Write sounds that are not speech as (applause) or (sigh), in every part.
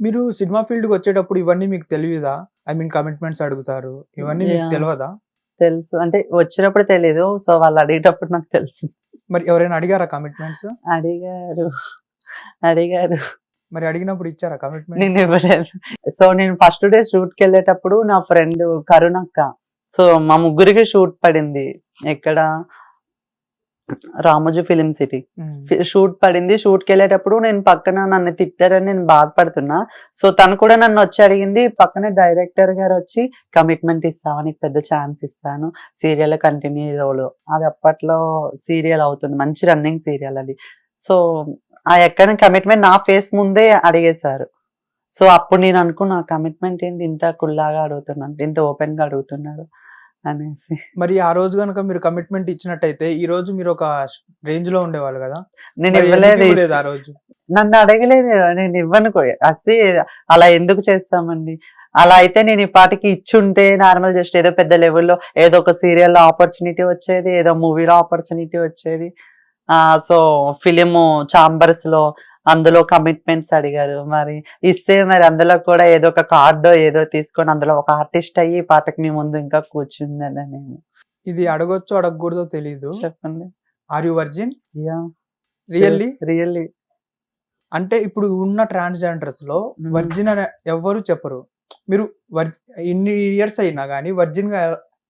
మీరు సినిమా ఫీల్డ్‌కి వచ్చేటప్పుడు ఇవన్నీ మీకు తెలియదా? ఐ మీన్ కమిట్మెంట్స్ అడుగుతారు. ఇవన్నీ మీకు యాహ్! తెలవదా? తెలుసు. అంటే వచ్చినప్పుడు తెలీదు. సో, వాళ్ళు అడిగేటప్పుడు నాకు తెలుసు. మరి ఎవరైనా అడిగారా కమిట్మెంట్స్? అడిగారు. అడిగారు. మరి అడిగినప్పుడు ఇచ్చారా కమిట్మెంట్స్? నేనివ్వలేదు. సో, నేను ఫస్ట్ డే షూట్‌కెళ్ళేటప్పుడు నా ఫ్రెండ్ కరుణక్క. సో, మా ముగ్గురికి షూట్ పడింది. ఎక్కడ? Ramoji film city. షూట్ పడింది. షూట్‌కెళ్ళేటప్పుడు నేను పక్కన నన్ను తిట్టారని నేను బాధపడుతున్నా. సో, తను కూడా నన్నొచ్చి అడిగింది. పక్కన డైరెక్టర్ గారొచ్చి కమిట్మెంట్ ఇస్తావా? నీకు పెద్ద ఛాన్స్ ఇస్తాను. సీరియల్‌లో కంటిన్యూ రోలు. అది అప్పట్లో సీరియల్ అవుతుంది. మంచి రన్నింగ్ సీరియల్ అది. సో, ఆ ఎక్కడ కమిట్మెంట్ నా ఫేస్ ముందే అడిగేశారు. సో, అప్పుడు నేను అనుకున్నా కమిట్మెంట్ ఏంటి ఇంత కుల్లాగా అడుగుతున్నారు. ఇంత ఓపెన్‌గా అడుగుతున్నారు అనేసి. మరి ఆ రోజు గనుక మీరు కమిట్మెంట్ ఇచ్చినట్టయితే ఈ రోజు మీరు ఒక రేంజ్‌లో ఉండేవాళ్ళు గదా! నేను ఇవ్వలేదు. ఆ రోజు? నన్ను అడగలేదు. నేను ఇవ్వను కూ అసలే అలా ఎందుకు చేస్తామండి? అలా అయితే నేను ఈ పాటికి ఇచ్చుంటే నార్మల్ జస్ట్ ఏదో పెద్ద లెవెల్‌లో ఏదో ఒక సీరియల్‌లో ఆపర్చునిటీ వచ్చేది. ఏదో మూవీలో ఆపర్చునిటీ వచ్చేది. సో, ఫిల్మ్ చాంబర్స్‌లో అందులో కమిట్మెంట్స్ అడిగారు. మరి ఇస్తే మరి అందులో కూడా ఏదో ఒక కార్డో ఏదో తీసుకొని అందులో ఒక ఆర్టిస్ట్ అయ్యి పాటకి మీ ముందు ఇంకా కూర్చుందను నేను. ఇది అడగొచ్చో అడగకూడదో తెలీదు. చెప్పండి. Are you virgin? Yeah! Really? Really. అంటే ఇప్పుడు ఉన్న ట్రాన్స్‌జెండర్స్‌లో హ్మ్. వర్జిన్ అని ఎవ్వరు చెప్పరు. మీరు వర్జ్ ఇన్ని ఇయర్స్ అయినా గాని వర్జిన్‌గా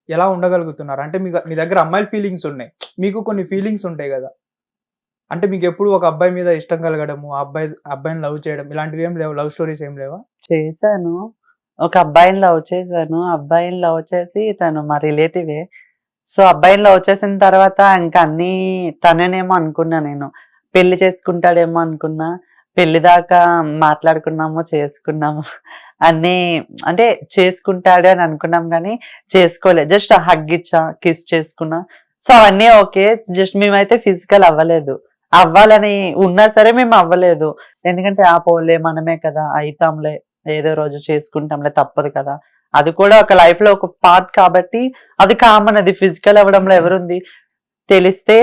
ఎలా ఉండగలుగుతున్నారు? అంటే మీ మీ దగ్గర అమ్మాయిల ఫీలింగ్స్ ఉన్నాయి. మీకు కొన్ని ఫీలింగ్స్ ఉంటాయి గదా! అంటే మీకు ఎప్పుడు ఒక అబ్బాయి మీద ఇష్టం కలగడము, అబ్బాయి అబ్బాయిని లవ్ చేయడం ఇలాంటివి ఏం లేవు లవ్ స్టోరీస్ ఏం లేవా? చేశాను. ఒక అబ్బాయిని లవ్ చేశాను. అబ్బాయిని లవ్ చేసి తను మా రిలేటివే. సో, అబ్బాయిని లవ్ చేసిన తర్వాత ఇంకా అన్ని తనేనేమో అనుకున్నా నేను. పెళ్ళి చేసుకుంటాడేమో అనుకున్నా. పెళ్ళి దాకా మాట్లాడుకున్నాము, చేసుకున్నాము. అన్నీ అంటే చేసుకుంటాడు అని అనుకున్నాం కానీ చేసుకోలేదు జస్ట్ హగ్ ఇచ్చా, కిస్ చేసుకున్నా. సో, అవన్నీ ఓకే. జస్ట్ మేమైతే ఫిజికల్ అవ్వలేదు. అవ్వాలని ఉన్నా సరే మేము అవ్వలేదు. ఎందుకంటే ఆ పోన్లే మనమే కదా! అయితాంలే. ఏదో రోజు చేసుకుంటాంలే తప్పదు కదా! అది కూడా ఒక లైఫ్‌లో ఒక పార్ట్ కాబట్టి అది కామన్ అది ఫిజికల్ అవ్వడంలో ఎవరుంది? తెలిస్తే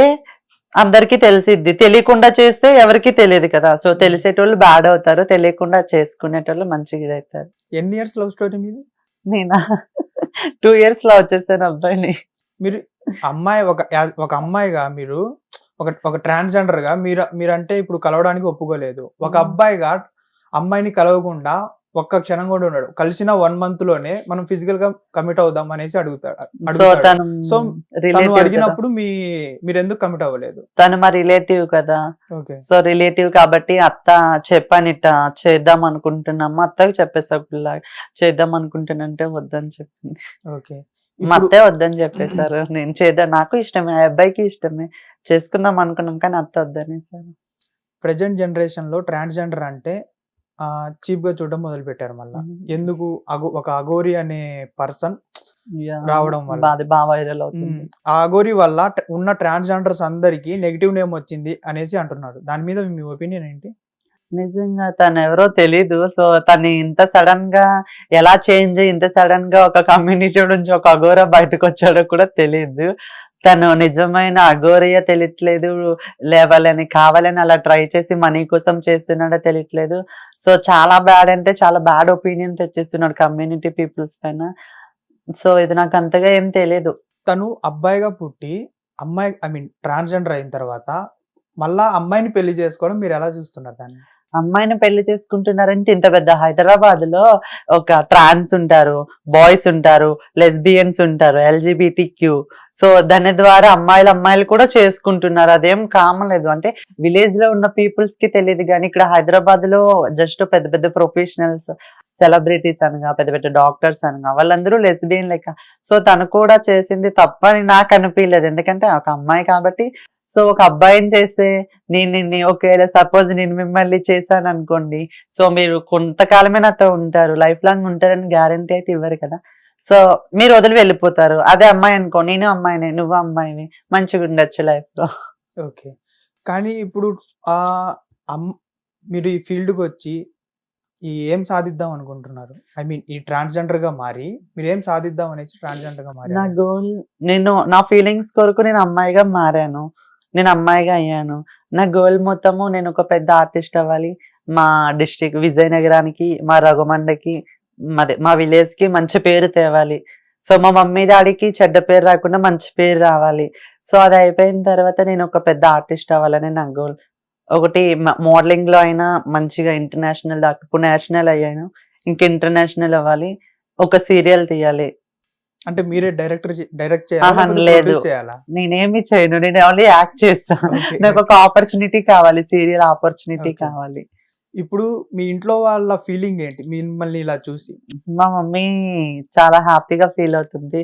అందరికీ తెలిసిద్ది. తెలియకుండా చేస్తే ఎవరికీ తెలీదు కదా! సో, తెలిసేటోళ్ళు బ్యాడ్ అవుతారు. తెలియకుండా చేసుకునేటోళ్ళు మంచిగా ఇదైతారు. ఎన్ని ఇయర్స్ లవ్ స్టోరీ మీది? నేనా? (laughs) 2 ఇయర్స్‌లో వచ్చేసాను అబ్బాయిని. మీరు అమ్మాయి ఒక ఒక అమ్మాయిగా మీరు ఒక ఒక ట్రాన్స్‌జెండర్‌గా మీరు మీరంటే ఇప్పుడు కలవడానికి ఒప్పుకోలేదు. ఒక. అబ్బాయిగా అమ్మాయిని కలవకుండా ఒక్క క్షణం కూడా ఉండడు. కలిసిన 1 మంత్‌లోనే మనం ఫిజికల్‌గా కమిట్ అవుదాం అనేసి అడుగుతాడు సో. తను! అడిగినప్పుడు మీ మీరెందుకు కమిట్ అవ్వలేదు? తను మా రిలేటివ్ కదా! సో, రిలేటివ్ కాబట్టి అత్త చెప్పానిట్ట చేద్దాం అనుకుంటున్నాము. అత్తకి చెప్పేసా చేద్దాం అనుకుంటున్నంటే వద్దని చెప్పింది. ఓకే. మా అత్తే వద్దని చెప్పేసారు. నేను చేద్దాం నాకు ఇష్టమే. ఆ అబ్బాయికి ఇష్టమే. చేసుకుందాం అనుకున్నాం కానీ అత్త వద్దనేసారు. ప్రెజెంట్ జనరేషన్‌లో ట్రాన్స్‌జెండర్ అంటే ఆహ్, చీప్‌గా చూడడం మొదలుపెట్టారు మళ్ళా. హ్మ్. ఎందుకు అగో ఒక అఘోరి అనే పర్సన్! రావడం వల్ల. అది వైరల్. అవుతుంది. ఆ అఘోరి వల్ల ఉన్న ట్రాన్స్‌జెండర్స్ అందరికి నెగెటివ్ నేమ్ వచ్చింది అనేసి అంటున్నారు. దాని మీద మీ ఒపీనియన్ ఏంటి? నిజంగా తనెవరో తెలీదు. సో, తను ఇంత సడెన్‌గా ఎలా చేంజ్ ఇంత సడెన్‌గా ఒక కమ్యూనిటీ నుంచి ఒక అఘోరా బయటకొచ్చాడో కూడా తెలీదు. తను నిజమైన అఘోరియో తెలియట్లేదు. లేవాలని కావాలని అలా ట్రై చేసి మనీ కోసం చేస్తున్నాడో తెలియట్లేదు. సో, చాలా బ్యాడ్ అంటే చాలా బ్యాడ్ ఒపీనియన్ తెచ్చేస్తున్నాడు కమ్యూనిటీ పీపుల్స్ పైన. సో, ఇది నాకు అంతగా ఏం తెలియదు తను అబ్బాయిగా పుట్టి అమ్మాయి ఐ మీన్ ట్రాన్స్‌జెండర్ అయిన తర్వాత మళ్ళా అమ్మాయిని పెళ్ళి చేసుకోవడం మీరు ఎలా చూస్తున్నారు దాన్ని? అమ్మాయిని పెళ్ళి చేసుకుంటున్నారంటే ఇంత పెద్ద హైదరాబాద్లో ఒక ట్రాన్స్ ఉంటారు. బాయ్స్ ఉంటారు. లెస్బియన్స్ ఉంటారు. ఎల్‌జిబిటిక్యూ. సో, దాని ద్వారా అమ్మాయిలు, అమ్మాయిలు కూడా చేసుకుంటున్నారు. అదేం కామన్ లేదు. అంటే విలేజ్‌లో ఉన్న పీపుల్స్కి తెలియదు కానీ ఇక్కడ హైదరాబాద్లో జస్ట్ పెద్ద పెద్ద ప్రొఫెషనల్స్, సెలబ్రిటీస్ అనగా పెద్ద పెద్ద డాక్టర్స్ అనగా వాళ్ళందరూ లెస్బియన్ లెక్క. సో, తను కూడా చేసింది తప్పని నాకు అనిపియలేదు. ఎందుకంటే ఒక అమ్మాయి కాబట్టి సో, ఒక అబ్బాయిని చేస్తే నేను నిన్ని ఒకవేళ సపోజ్ నేను మిమ్మల్ని చేశాననుకోండి. సో, మీరు కొంతకాలమే నాతో ఉంటారు. లైఫ్ లాంగ్ ఉంటారని గ్యారంటీ అయితే ఇవ్వరు కదా! సో, మీరు వదిలి వెళ్ళిపోతారు. అదే అమ్మాయి అనుకో నేను అమ్మాయినే, నువ్వు అమ్మాయివి. మంచిగుండొచ్చు లైఫ్‌లో. ఓకే. కానీ ఇప్పుడు అమ్ మీరు ఈ ఫీల్డ్‌కొచ్చి ఈ ఏం సాధిద్దాం అనుకుంటున్నారు? ఐ మీన్ ఈ ట్రాన్స్‌జెండర్‌గా మారి మీరేం సాధిద్దాం అనేసి ట్రాన్స్‌జెండర్‌గా నా మారారు? గోల్ నేను నా ఫీలింగ్స్ కొరకు నేను అమ్మాయిగా మారాను. నేను అమ్మాయిగా అయ్యాను. నా గోల్ మొత్తము నేను ఒక పెద్ద ఆర్టిస్ట్ అవ్వాలి. మా డిస్టిక్ విజయనగరానికి మా రఘుమండకి మాది మా విలేజ్కి మంచి పేరు తేవాలి. సో మా మమ్మీ డాడీకి చెడ్డ పేరు రాకుండా మంచి పేరు రావాలి. సో అది అయిపోయిన తర్వాత నేను ఒక పెద్ద ఆర్టిస్ట్ అవ్వాలని నా గోల్. ఒకటి మోడలింగ్లో అయినా మంచిగా ఇంటర్నేషనల్ దాకా ఇప్పుడు నేషనల్ అయ్యాను. ఇంకా ఇంటర్నేషనల్ అవ్వాలి. ఒక సీరియల్ తీయాలి. అంటే మీరే డైరెక్టర్ డైరెక్ట్ చేయాలా చేయాలా? నేనేమి చేయను నేను ఓన్లీ యాక్ట్ చేస్తాను. నాకు ఒక ఆపర్చునిటీ కావాలి సీరియల్ ఆపర్చునిటీ. కావాలి. ఇప్పుడు మీ ఇంట్లో వాళ్ళ ఫీలింగ్ ఏంటి? మిమ్మల్ని ఇలా చూసి. మా మమ్మీ చాలా హ్యాపీగా ఫీల్ అవుతుంది.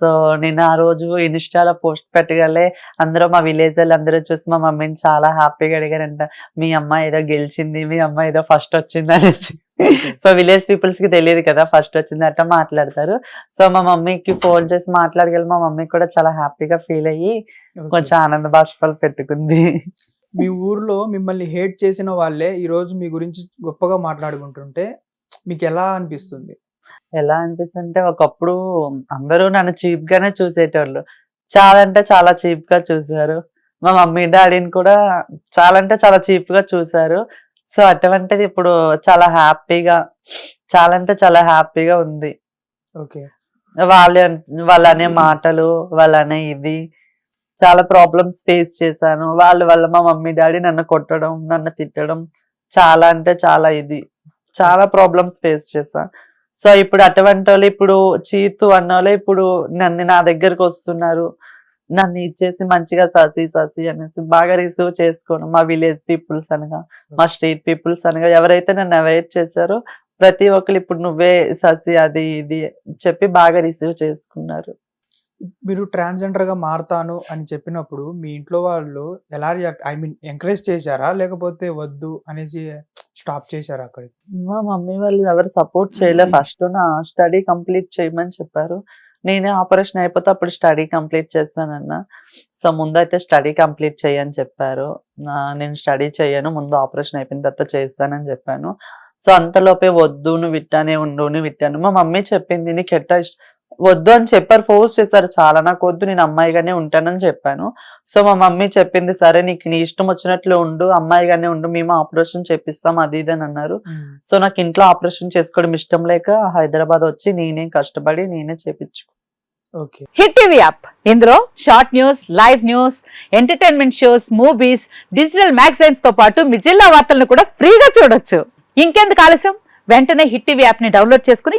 సో నేను ఆ రోజు ఇన్స్టాలో పోస్ట్ పెట్టగలే అందరూ మా విలేజ్ వాళ్ళు అందరూ చూసి మా మమ్మీని చాలా హ్యాపీగా అడిగారంట మీ అమ్మ ఏదో గెలిచింది మీ అమ్మ ఏదో ఫస్ట్ వచ్చింది అనేసి. సో విలేజ్ పీపుల్స్కి తెలియదు కదా ఫస్ట్ వచ్చింది అట్లా మాట్లాడతారు. సో మా మమ్మీకి ఫోన్ చేసి మాట్లాడగలి మా మమ్మీ కూడా చాలా హ్యాపీగా ఫీల్ అయ్యి. కొంచెం ఆనంద బాష్పాలు పెట్టుకుంది. మీ ఊర్లో మిమ్మల్ని హేట్ చేసిన వాళ్ళే ఈ రోజు మీ గురించి గొప్పగా మాట్లాడుకుంటుంటే మీకు ఎలా అనిపిస్తుంది? ఎలా అనిపిస్తుంటే ఒకప్పుడు అందరూ నన్ను చీప్ గానే చూసేటోళ్ళు. చాలా అంటే చాలా చీప్గా చూసారు. మా మమ్మీ డాడీని కూడా చాలా అంటే చాలా చీప్గా చూసారు. సో అటువంటిది ఇప్పుడు చాలా హ్యాపీగా చాలా అంటే చాలా హ్యాపీగా ఉంది. ఓకే. వాళ్ళ వాళ్ళ అనే మాటలు వాళ్ళ అనే ఇది చాలా ప్రాబ్లమ్స్ ఫేస్ చేశాను. వాళ్ళ వల్ల మా మమ్మీ డాడీ నన్ను కొట్టడం నన్ను తిట్టడం చాలా అంటే చాలా ఇది చాలా ప్రాబ్లమ్స్ ఫేస్ చేశా. సో ఇప్పుడు అటువంటి వాళ్ళు ఇప్పుడు చీతు అన్న వాళ్ళు ఇప్పుడు నన్ను నా దగ్గరకు వస్తున్నారు. నన్ను ఇచ్చేసి మంచిగా ససి ససి అనేసి బాగా రిసీవ్ చేసుకోను. మా విలేజ్ పీపుల్స్ అనగా మా స్ట్రీట్ పీపుల్స్ అనగా ఎవరైతే నన్ను అవాయిడ్ చేశారో ప్రతి ఒక్కరు ఇప్పుడు నువ్వే ససి అది ఇది చెప్పి బాగా రిసీవ్ చేసుకున్నారు. మీరు ట్రాన్స్జెండర్గా మారతాను అని చెప్పినప్పుడు మీ ఇంట్లో వాళ్ళు ఎలా రియాక్ట్ ఐ మీన్ ఎంకరేజ్ చేశారా? లేకపోతే వద్దు అనేసి స్టాప్ చేశారా అక్కడ మా మమ్మీ వాళ్ళు ఎవరు సపోర్ట్ చేయలే. ఫస్ట్ నా స్టడీ కంప్లీట్ చేయమని చెప్పారు. నేనే ఆపరేషన్ అయిపోతే అప్పుడు స్టడీ కంప్లీట్ చేస్తానన్న. సో ముందు అయితే స్టడీ కంప్లీట్ చేయని చెప్పారు. నేను స్టడీ చేయను ముందు ఆపరేషన్ అయిపోయిన తర్వాత చేస్తానని చెప్పాను. సో అంతలోపే వద్దు నువ్వు విట్టానే ఉండు నువ్వు విట్టాను. మా మమ్మీ చెప్పింది నీకు ఎట్ట వద్దు అని చెప్పారు ఫోర్స్ చేశారు. చాలా నాకు వద్దు నేను అమ్మాయిగానే ఉంటానని చెప్పాను. సో మా మమ్మీ చెప్పింది సరే నీకు నీ ఇష్టం వచ్చినట్లు ఉండు అమ్మాయిగానే ఉండు మేము ఆపరేషన్ చేపిస్తాం అది ఇది అని అన్నారు. సో నాకు ఇంట్లో ఆపరేషన్ చేసుకోవడం ఇష్టం లేక హైదరాబాద్ వచ్చి నేనే కష్టపడి నేనే చేపించు. ఓకే. Hit TV app. ఇందులో short news live news entertainment shows movies digital మ్యాగజైన్స్తో పాటు మీ జిల్లా వార్తలను కూడా ఫ్రీగా చూడొచ్చు. ఇంకెందుకు ఆలస్యం? వెంటనే హిట్ టీవీ యాప్ని డౌన్లోడ్ చేసుకుని